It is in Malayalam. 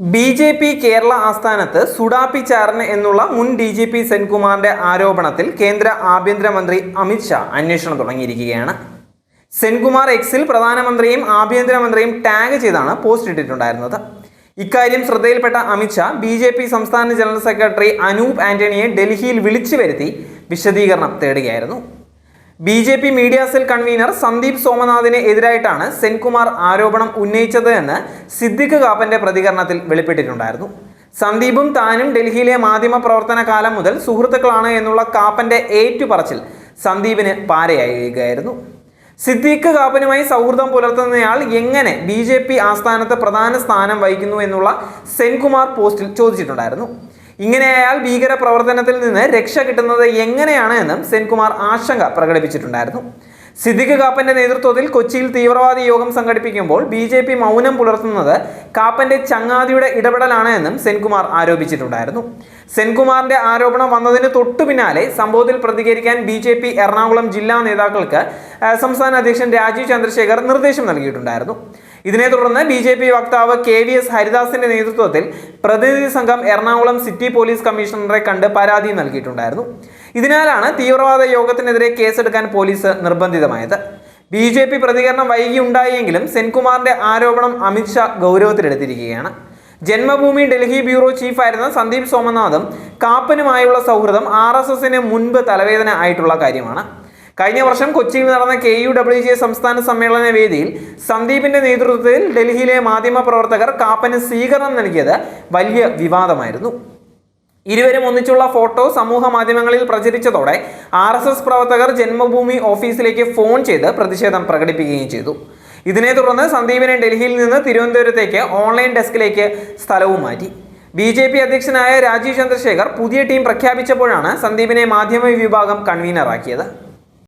ബി ജെ പി കേരള ആസ്ഥാനത്ത് സുഡാപ്പി ചാരന് എന്നുള്ള മുൻ ഡി ജി പി സെൻകുമാറിന്റെ ആരോപണത്തിൽ കേന്ദ്ര ആഭ്യന്തരമന്ത്രി അമിത്ഷാ അന്വേഷണം തുടങ്ങിയിരിക്കുകയാണ്. സെൻകുമാർ എക്സിൽ പ്രധാനമന്ത്രിയും ആഭ്യന്തരമന്ത്രിയും ടാഗ് ചെയ്താണ് പോസ്റ്റ് ഇട്ടിട്ടുണ്ടായിരുന്നത്. ഇക്കാര്യം ശ്രദ്ധയിൽപ്പെട്ട അമിത്ഷാ ബി ജെ പി സംസ്ഥാന ജനറൽ സെക്രട്ടറി അനൂപ് ആന്റണിയെ ഡൽഹിയിൽ വിളിച്ചു വരുത്തി വിശദീകരണം തേടുകയായിരുന്നു. B J P media cell convener Sandeep സോമനാഥിന് എതിരായിട്ടാണ് സെൻകുമാർ ആരോപണം ഉന്നയിച്ചത് എന്ന് സിദ്ദിഖ് കാപ്പന്റെ പ്രതികരണത്തിൽ വെളിപ്പെട്ടിട്ടുണ്ടായിരുന്നു. സന്ദീപും താനും ഡൽഹിയിലെ മാധ്യമ പ്രവർത്തന കാലം മുതൽ സുഹൃത്തുക്കളാണ് എന്നുള്ള കാപ്പന്റെ ഏറ്റുപറച്ചിൽ സന്ദീപിന് പാരയായിരിക്കുകയായിരുന്നു. സിദ്ദീഖ് കാപ്പനുമായി സൗഹൃദം പുലർത്തുന്നയാൾ എങ്ങനെ ബി ജെ പി ആസ്ഥാനത്ത് പ്രധാന സ്ഥാനം വഹിക്കുന്നു എന്നുള്ള സെൻകുമാർ പോസ്റ്റിൽ ചോദിച്ചിട്ടുണ്ടായിരുന്നു. ഇങ്ങനെയായാൽ ഭീകര പ്രവർത്തനത്തിൽ നിന്ന് രക്ഷ കിട്ടുന്നത് എങ്ങനെയാണ് എന്നും സെൻകുമാർ ആശങ്ക പ്രകടിപ്പിച്ചിട്ടുണ്ടായിരുന്നു. സിദ്ദിഖ് കാപ്പന്റെ നേതൃത്വത്തിൽ കൊച്ചിയിൽ തീവ്രവാദി യോഗം സംഘടിപ്പിക്കുമ്പോൾ ബി ജെ പി മൗനം പുലർത്തുന്നത് കാപ്പന്റെ ചങ്ങാതിയുടെ ഇടപെടലാണ് എന്നും സെൻകുമാർ ആരോപിച്ചിട്ടുണ്ടായിരുന്നു. സെൻകുമാറിന്റെ ആരോപണം വന്നതിന് തൊട്ടു പിന്നാലെ സംഭവത്തിൽ പ്രതികരിക്കാൻ ബി ജെ പി എറണാകുളം ജില്ലാ നേതാക്കൾക്ക് സംസ്ഥാന അധ്യക്ഷൻ രാജീവ് ചന്ദ്രശേഖർ നിർദ്ദേശം നൽകിയിട്ടുണ്ടായിരുന്നു. ഇതിനെ തുടർന്ന് ബി ജെ പി വക്താവ് കെ വി എസ് ഹരിദാസിന്റെ നേതൃത്വത്തിൽ പ്രതിനിധി സംഘം എറണാകുളം സിറ്റി പോലീസ് കമ്മീഷണറെ കണ്ട് പരാതി നൽകിയിട്ടുണ്ടായിരുന്നു. ഇതിനാലാണ് തീവ്രവാദ യോഗത്തിനെതിരെ കേസെടുക്കാൻ പോലീസ് നിർബന്ധിതമായത്. ബി ജെ പി പ്രതികരണം വൈകിയുണ്ടായെങ്കിലും സെൻകുമാറിന്റെ ആരോപണം അമിത്ഷാ ഗൗരവത്തിലെടുത്തിരിക്കുകയാണ്. ജന്മഭൂമി ഡൽഹി ബ്യൂറോ ചീഫായിരുന്ന സന്ദീപ് സോമനാഥും കാപ്പനുമായുള്ള സൗഹൃദം ആർ എസ് എസിന് മുൻപ് തലവേദന ആയിട്ടുള്ള കാര്യമാണ്. കഴിഞ്ഞ വർഷം കൊച്ചിയിൽ നടന്ന കെ യു ഡബ്ല്യു ജെ സംസ്ഥാന സമ്മേളന വേദിയിൽ സന്ദീപിന്റെ നേതൃത്വത്തിൽ ഡൽഹിയിലെ മാധ്യമ പ്രവർത്തകർ കാപ്പന് സ്വീകരണം നൽകിയത് വലിയ വിവാദമായിരുന്നു. ഇരുവരും ഒന്നിച്ചുള്ള ഫോട്ടോ സമൂഹ മാധ്യമങ്ങളിൽ പ്രചരിച്ചതോടെ ആർ എസ് എസ് പ്രവർത്തകർ ജന്മഭൂമി ഓഫീസിലേക്ക് ഫോൺ ചെയ്ത് പ്രതിഷേധം പ്രകടിപ്പിക്കുകയും ചെയ്തു. ഇതിനെ തുടർന്ന് സന്ദീപിനെ ഡൽഹിയിൽ നിന്ന് തിരുവനന്തപുരത്തേക്ക് ഓൺലൈൻ ഡെസ്കിലേക്ക് സ്ഥലവും മാറ്റി. ബി ജെ പി അധ്യക്ഷനായ രാജീവ് ചന്ദ്രശേഖർ പുതിയ ടീം പ്രഖ്യാപിച്ചപ്പോഴാണ് സന്ദീപിനെ മാധ്യമ വിഭാഗം കൺവീനറാക്കിയത്.